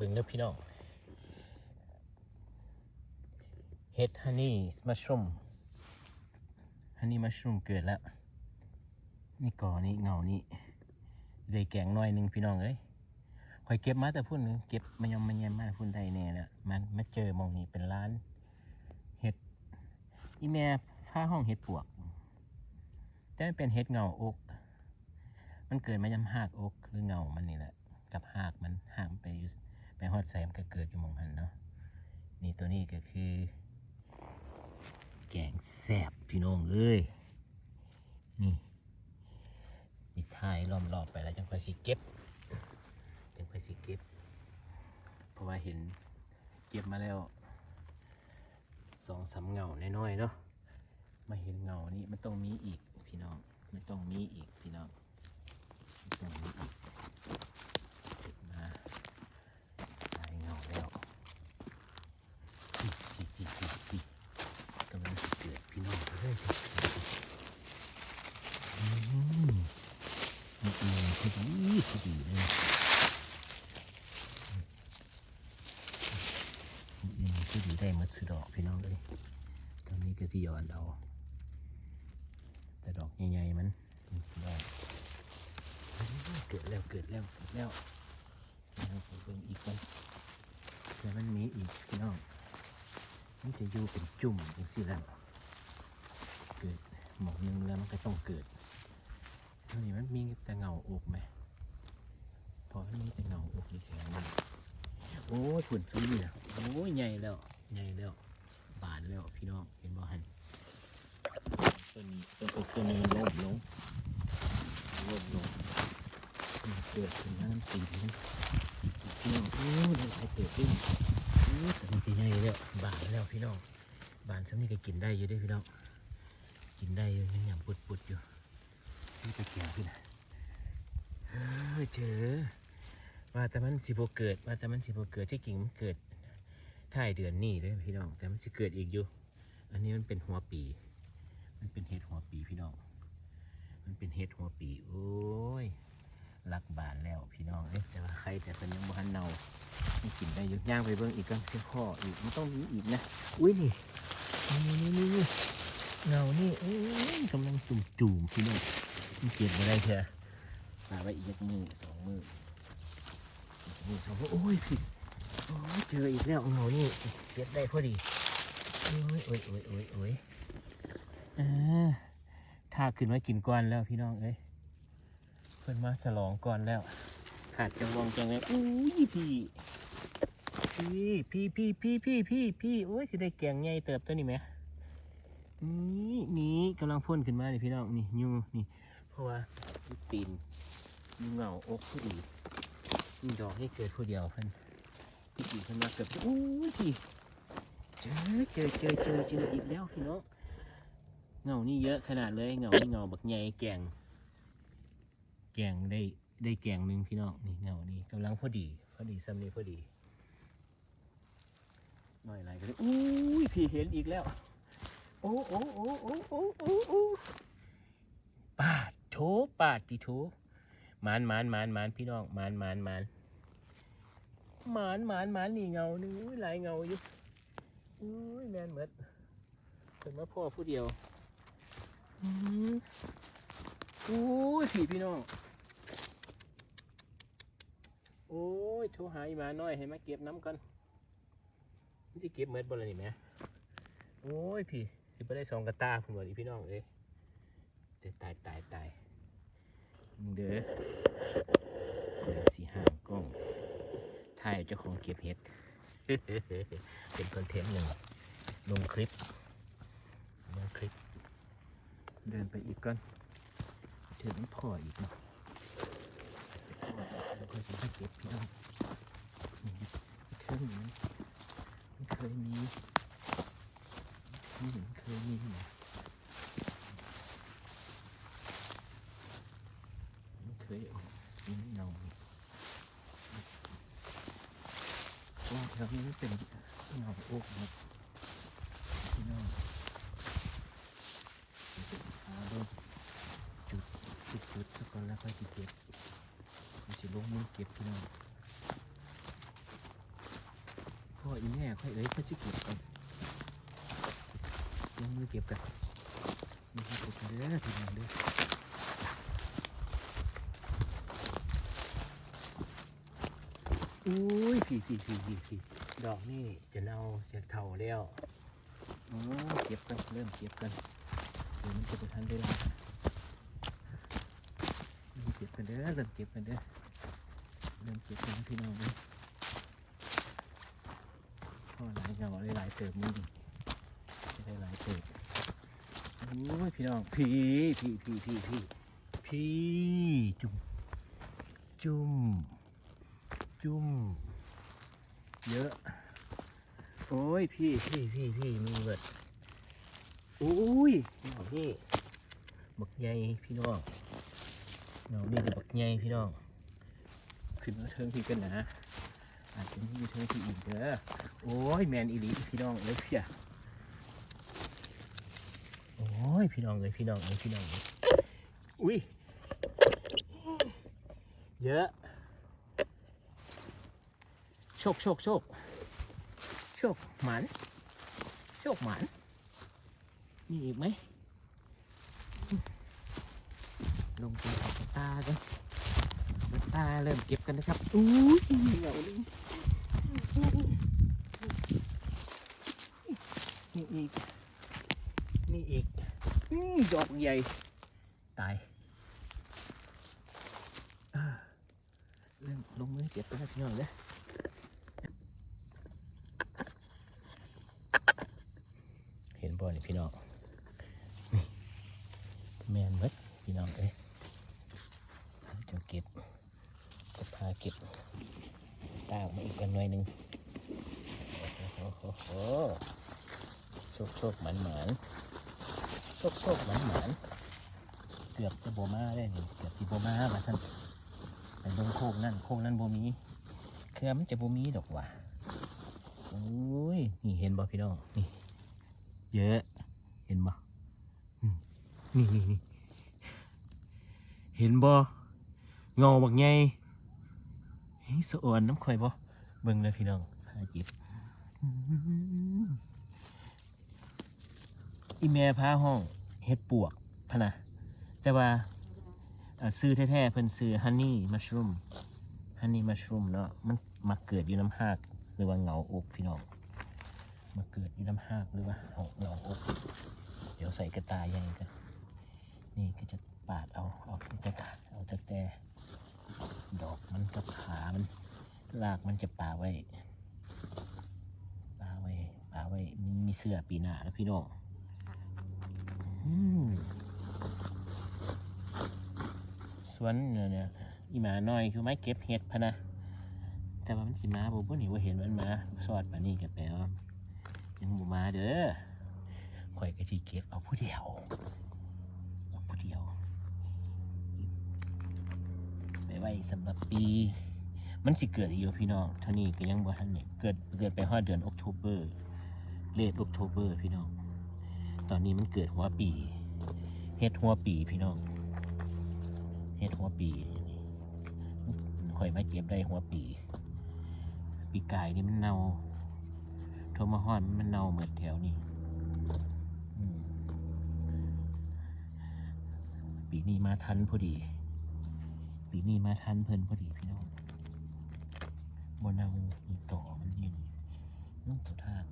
เบิ่งเด้อพี่น้องเฮ็ดฮันนี่มัชรูมฮันนี่มัชรูมเกิดแล้ว นี่ก่อนี่เงานี่ได้แกงน้อยหนึ่งพี่น้องเอ้ยคอยเก็บมาแต่พุ่นเก็บมายอมมายมมาพุ่นได้แน่แล้วมันมาเจอมองนี้เป็นร้านเห็ดอีแม่ผ้าห้องเห็ดปวก แต่มันเป็นเห็ดเงาอก มันเกิดมายำหากอกหรือเงามันนี่แหละ กับหากมันหากมันไปอยู่ ไปฮอดใส่มันก็เกิดอยู่มองหันเนาะนี่ตัวนี้ก็คือ แกงแซบพี่น้องเอ้ยนี่นี่ถ่ายล้อมรอบไปแล้วจังค่อยสิเก็บจังค่อยสิเก็บ เพราะว่าเห็นเก็บมาแล้วสองสามเงาน้อยๆเนาะมาเห็นเงานี่มันต้องมีอีกพี่น้องมันต้องมีอีกพี่น้องมันต้องมีอีกเก็บมาหลายเงาแล้วพี่พี่พี่พี่พี่กำลังจะเกิดพี่น้องเฮ้ยอืมนี่เองพอดีพอดีเลย นี่คือดีได้หมดสุดดอกพี่น้องเลยตอนนี้ก็สิย้อนเอาแต่ดอกใหญ่ๆมันนี่ดอก เกิดแล้วเกิดแล้วเกิดแล้วเราไปเบิ่งอีกคนแต่มันมีอีกพี่น้องมันจะอยู่เป็นจุ่มจังสิแล้วเกิดหมอกหนึงแล้วมันก็ต้องเกิดตอนนี้มันมีแต่เงาอกไหมพอมันมีแต่เงาอกนี่แข็งมันโอ้ยผุนซุยนี่นะโอ้ยใหญ่แล้วใหญ่แล้วบานแล้วพี่น้องเห็นบ่หันต้นนี้ต้นอกต้นนี้ล้มลงล้มลงมัน เกิดขึ้นมาน้ำตีนนี่พี่น้องโอ้ยมันไปเกิดขึ้นโอ้ยแต่มันก็ใหญ่แล้วบานแล้วพี่น้องบานซ้ำนี่ก็กินได้อยู่ด้วยพี่น้องกินได้อยู่ยังยำปุดปุดๆอยู่นี่ตะเกียบพี่นะเฮ้ยเจอว่าแต่มันสิบเกิดว่าแต่มันสิบเกิดที่กิ่งมันเกิดท้ายเดือนนี้เด้อพี่น้องแต่มันสิเกิดอีกอยู่ อันนี้มันเป็นหัวปี มันเป็นเห็ดหัวปีพี่น้องมันเป็นเห็ดหัวปีโอ้ย รักบานแล้วพี่น้องเอ๊ะแต่ว่าใครแต่เป็นยังบ่ทันเนานี่กินได้ยุ่ย่างไปเบิ่งอีกกันเพียงข้ออีกมันต้องมีอีกนะอุ้ยนี่นี่นี่นี่เงานี่เอ้ยกำลังจุ่มจุ่มๆพี่น้องมันเก็บมาได้เถอะฝาไว้อีกมือสองมือนี่สองโอ้ยพี่โอ้ยเจออีกแล้วเงานี่เก็บได้พอดีโอ้ยโอ้ยโอ้ยโอ้ยโอ้ยอ่าถ้าขึ้นมากินก่อนแล้วพี่น้องเอ้ย พิ่นมาฉลองก่อนแล้ว ขาดจังวงจังเลยอุ้ยพี่พี่พี่พี่พี่พี่พี่พี่โอ้ยสิได้แกงใหญ่เติบตัวนี้ไหมนี่นี่กำลังพ่นขึ้นมาเลยพี่น้องนี่ยูนี่ เพราะว่าตีนยูเหงาอกพอดีนี่ดอกนี่เกิดผู้เดียวเพิ่นที่กี่เพิ่นมาเกิดโอ้ยพี่เจอเจอเจอเจอเจออีกแล้วพี่น้องเงานี่เยอะขนาดเลยเงานี่เงาบักใหญ่แกงแกงได้ได้แกงหนึ่งพี่น้องนี่เงานี่กำลังพอดี พอดีซ้ำนี้พอดีหน่อยไรก็ได้อุ้ยพี่เห็นอีกแล้ว โอ้โอ้โอ้โอ้โอ้โอ้โอ้ปาดโถปาดติโถมานมานมานมานพี่น้องมานมานมานมานมานมานนี่เงาหนึงอุ้ยหลายเงาอยู่อุ้ยแมนเหมือนเป็นมาพ่อผู้เดียวอืมอุ้ยพี่พี่น้อง โอ้ยโทรหาอีหมาน้อยให้มาเก็บน้ำกันนี่จะเก็บเม็ดบนอะไรนี่แหมโอ้ยพี่สิไปได้สองกระตาผมบอกอีพี่น้องเอ้ยแต่ตายตายตายมึงเด้อเดี๋ยวสีห้ามกล้องถ่ายเจ้าของเก็บเห็ดเป็นคอนเทนต์หนึ่งลงคลิปลงคลิป เดินไปอีกก่อนถึงพ่ออีกเนาะ แล้วก็สิให้เก็บพี่น้องนี่เทิงมันมันเคยมีนี่มันเคยมีนะไม่เคยออกสีเงาโอ้แถวนี้ไม่เป็นเงาโอ้ครับพี่น้องเดี๋ยวจะสิหาเบิ่งจุดจุดจุดสักก่อนแล้วค่อยสิเก็บ ลงมือเก็บพี่น้องพ่ออีแม่ค่อยเอ้ยค่อยจิเก็บกันลงมือเก็บกันมือเก็บกันเด้อทีนั้นเด้ออุ้ยพี่พี่พี่พี่พี่ดอกนี่จะเน่าจะเท่าแล้วโอ้เก็บกันเริ่มเก็บกันเดี๋ยวมันจะไปทันเวลาเริ่มเก็บกันเด้อเริ่มเก็บกันเด้อ ริ่มเก็บกันนะพี่น้องเด้อพ่อหลายเงาหลายเติมนี่ดิจะได้หลายเติมโอ้ยพี่น้องพี่พี่พี่พี่พี่พี่จุ่มจุ่มจุ่มเยอะ โอ้ยพี่พี่พี่พี่มีเบิดโอ้ยพี่น้องนี่บักใหญ่พี่น้องเงานี่คือบักใหญ่พี่น้อง ขึ้นเทิงพี่กันนะอาจจะมีเทิงที่อีกเด้อโอ้ยแมนอีลีพี่น้องเอ้ยเพียโอ้ยพี่น้องเอ้ยพี่น้องเอ้ยพี่น้องเอ้ยอุ้ยเยอะโชคโชคโชคโชคหมันโชคหมันมีอีกไหมลงไปขอบตากัน อบตาเริ่มเก็บกันนะครับอุ้ยเหงาเลยนี่อีก นี่อีกนี่ดอกใหญ่ ตายเริ่มลงมือเก็บไปแล้วพี่น้องเลยเห็นบ่นี่พี่น้องนี่แมนเมดพี่น้องเอ้ยเจ้าเก็บ พาเก็บตาออกมาอีกกันหน่อยหนึ่งโอ้โหโชคโชคหมันหมันโชคโชคหมันหมันเกือบจะโบมาได้นี่เกือบจะโบมาว่าท่านไปเบิ่งโคกนั่นโคกนั่นโบมีเครือมันจะโบมีดอกว่ะโอ้ยนี่เห็นบ่พี่น้องนี่ เยอะ เห็นบ่อืมนี่นี่นี่เห็นบ่เงาบักใหญ่เฮ้ย สะอวนน้ำข่อยบ่เบิ่งเลยพี่น้องหาจิบอีเมลพาห้องเฮ็ดปวกพะนะแต่ว่าซื้อแท้ๆเพิ่นซื้อฮันนี่มัชรูมฮันนี่มัชรูมเนาะมันมาเกิดอยู่น้ำหากหรือว่าเหงาอกพี่น้องมาเกิดอยู่น้ำหากหรือว่าเหงาเหงาอกเดี๋ยวใส่กระตายยังไงกันนี่ก็จะปาดเอาเอาจะเอาจากแต่ ดอกมันกับขามันรากมันจะปาไว้ปลาไว้ปลาไว้มีมีเสื้อปีหน้าแล้วพี่น้องอืมสวนเนี่ยเนี่ยอีหมาน้อยคือไม้เก็บเห็ดพะนะแต่ว่ามันสิมาบ่บ่นี่ว่าเห็นมันมาสอดปานนี้ก็แปลว่ายังบ่มาเด้อข่อยก็สิเก็บเอาผู้เดียวเอาผู้เดียว ไว้สำหรับปี มันสิเกิดอีกอยู่พี่น้องเท่านี้ก็ยังบ่ทันเนี่ยเกิดเกิดไปฮอดเดือนออกโทเบอร์เลทออกโทเบอร์พี่น้อง ตอนนี้มันเกิดหัวปีเฮ็ดหัวปีพี่น้องเฮ็ดหัวปีข่อยมาเก็บได้หัวปี ปีกายนี่มันเน่าโทมาฮอนมันเน่าเหมือนแถวนี้ปีนี้มาทันพอดี ปีนี้มาทันเพิ่นพอดีพี่น้องบนเอาอีต่อมันยืนนุ่งตัวทาก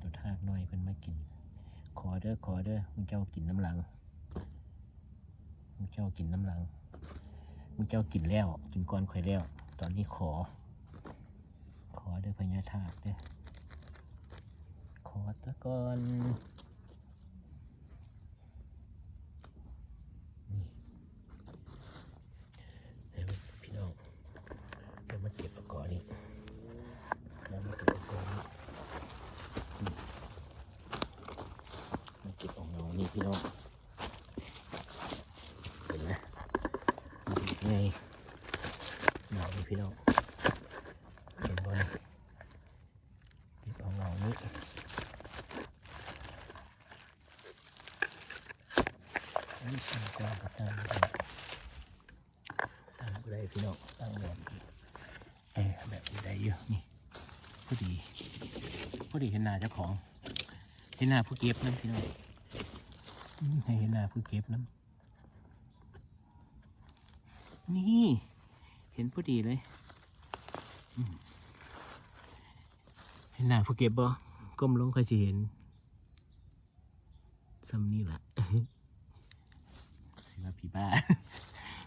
ตัวทากน้อยเพิ่นมากิน ขอเด้อขอเด้อมึงเจ้ากินน้ำหลังมึงเจ้ากินน้ำหลังมึงเจ้ากินแล้วกินก่อนข่อยแล้ว ตอนนี้ขอ ขอเด้อพญาทากเด้อขอตะกอนเห็นไหมพี่น้อง เดี๋ยวมาเก็บเอาก่อนนี่แล้วมาเก็บเอาก่อนนี่นี่มาเก็บเอาเงา นี่พี่น้องเห็นไหมไงเงานี่พี่น้องเห็นบ่นี่เอาเงานี่อันนี้ตั้งกล้องกับตั้งตั้งไม่ได้พี่น้องตั้งแบบเออแบบนี้ได้เยอะนี่พอดีพอดีเห็นหน้าเจ้าของเห็นหน้าผู้เก็บนั่นพี่น้อง ให้เห็นหน้าผู้เก็บน้ำนี่ เห็นพอดีเลยอืมเห็นหน้าผู้เก็บบ่ก้มลงค่อยสิเห็นซ้ำนี่แหละสิว่าพี่บ้า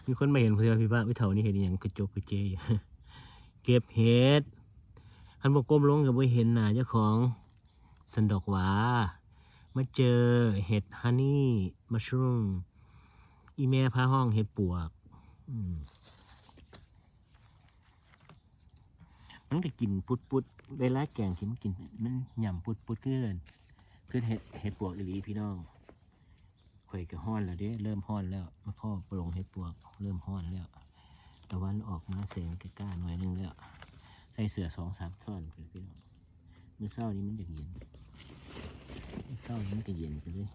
มีคนมาเห็นสิว่าพี่บ้าวิเท่านี้เห็นอหย่างกระจกกระเจยเก็บเห็ดคันบอกก้มลงกับว่าเห็นหน้าเจ้าของสันดอกหวา มาเจอเห็ดฮันนี่มัชรูมอีแม่พาห้องเห็ดปวกมมันก็กินปุดปุดเวลาแกงที่มันกินมันหย่ำปุดปุดๆเกินคือเห็ดเห็ดปวกอีหลีพี่น้องข่อยก็ห้อนแล้วเด้เริ่มห้อนแล้วมาพ่อปลงเห็ดปวก เริ่มห้อนแล้วตะวันออกมาแสงกล้าหน่อยหนึงแล้วใส่เสื้อสองสามท่อนเพื่อนพี่น้องเมื่อเช้านี้มันจะเย็น เมื่อเช้านี้มันก็เย็นไปเลย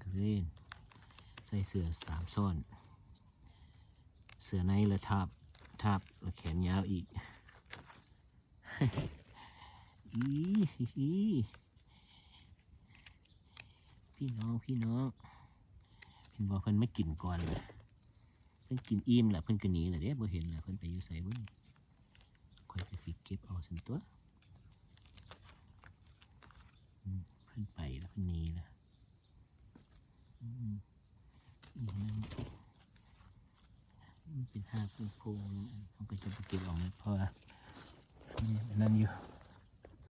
ก็เลยใส่เสื้อสามซ้อน เสื้อในและทับทับและแขนยาวอีกอีฮิฮิพี่น้องพี่น้องเห็นบอกเพิ่นไม่กินก่อนเลยเพิ่นกินอิ่มแหละเพิ่นก็หนีแหละเด้บ่เห็นแหละเพิ่นไปอยู่ไสเบิ่งคอยจะสิเก็บเอาซั่นตัวอื ขึ้นไปแล้วเพิ่นหนีแล้วอืมอีกนั่นมันเป็นหาป็นโพรงเขาก็จะไปเก็บออกนะเพราะว่านี่มันนั่นอยู่